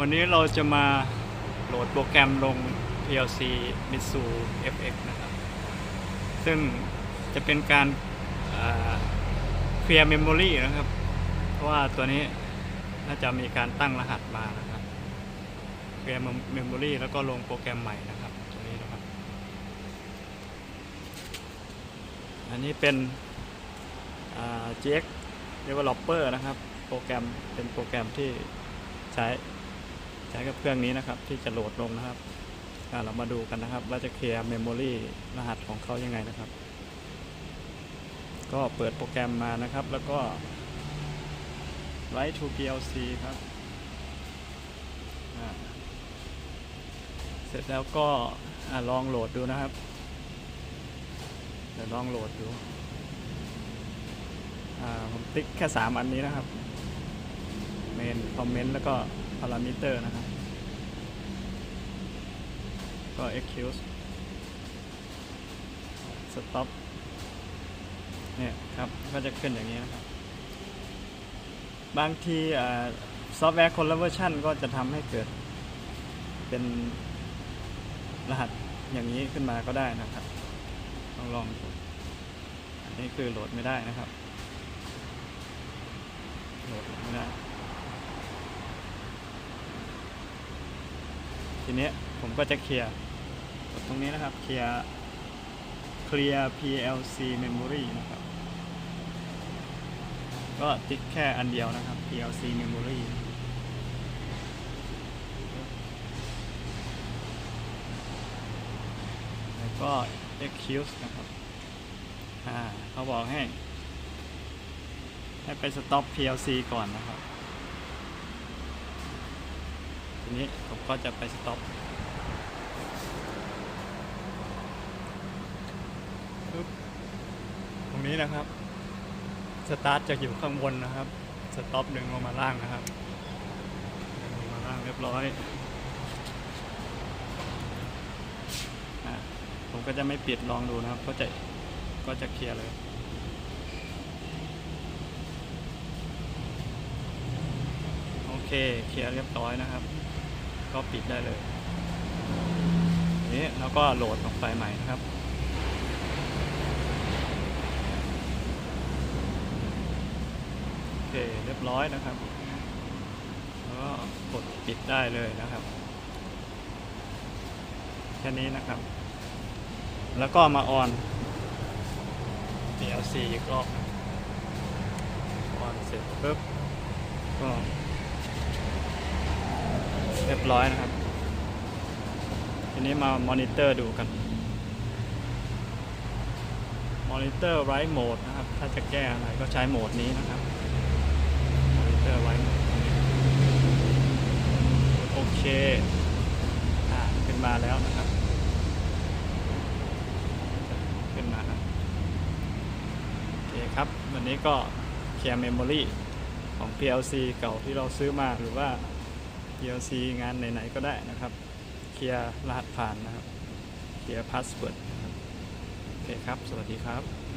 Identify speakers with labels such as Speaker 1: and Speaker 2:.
Speaker 1: วันนี้เราจะมาโหลดโปรแกรมลง PLC Mitsu FX นะครับ ซึ่งจะเป็นการเคลียร์ Memory นะครับ เพราะว่าตัวนี้น่าจะมีการตั้งรหัสมานะครับเคลียร์ Memory แล้วก็ลงโปรแกรมใหม่นะครับตัวนี้นะครับ อันนี้เป็น GX Developer นะครับ โปรแกรมเป็นโปรแกรมที่ใช้ ใช้กับเครื่องนี้นะครับที่จะโหลดลงนะครับเรามาดูกันนะครับว่าจะเคลียร์เมมโมรีรหัสของเขายังไงนะครับ ก็เปิดโปรแกรมมานะครับ แล้วก็ write to PLC ครับเสร็จแล้วก็อลองโหลดดูนะครับเดี๋ยวลองโหลดดูผมติ๊กแค่ 3 อันนี้นะครับเมนคอมเมนต์แล้วก็ พารามิเตอร์นะครับ ก็ excuse stop เนี่ยครับ ก็จะขึ้นอย่างนี้นะครับ บางทีซอฟต์แวร์คนละเวอร์ชันก็จะทำให้เกิดเป็นรหัสอย่างนี้ขึ้นมาก็ได้นะครับ ลองลองดูอันนี้คือโหลดไม่ได้นะครับ โหลดไม่ได้ ทีนี้ผมก็จะเคลียร์กดตรงนี้นะครับเคลียร์ clear PLC memory นะครับ ก็ติ๊กแค่อันเดียวนะครับ PLC memory แล้วก็ excuse นะครับ อ่า เขาบอกให้ ให้ไป stop PLC ก่อนนะครับ ทีนี้ผมก็จะไป stop ปึ๊บตรงนี้นะครับ สตาร์ทจะอยู่ข้างบนนะครับ สต็อปดึงลงมาล่างนะครับดึงลงมาล่างเรียบร้อยผมก็จะไม่ปิดลองดูนะครับ ก็จะก็จะเคลียร์เลยโอเค เคลียร์เรียบร้อยนะครับ ก็ปิดได้เลยนี้แล้วก็โหลดออกไปใหม่นะครับ โอเคเรียบร้อยนะครับก็กดปิดได้เลยนะครับ แค่นี้นะครับ แล้วก็มาออน PLC อีกรอบออนเสร็จปุ๊บก็ เรียบร้อยนะครับ ทีนี้มามอนิเตอร์ดูกัน มอนิเตอร์ไรโหมดนะครับ ถ้าจะแก้อะไรก็ใช้โหมดนี้นะครับ มอนิเตอร์ไรโหมดโอเคอ่าขึ้นมาแล้วนะครับ ขึ้นมาครับโอเคครับ วันนี้ก็เคลียร์เมมโมรีของ PLC เก่าที่เราซื้อมาหรือว่า PLC งานไหนๆก็ได้นะครับ เคลียร์รหัสผ่านนะครับ เคลียร์พาสเวิร์ดนะครับโอเคครับ สวัสดีครับ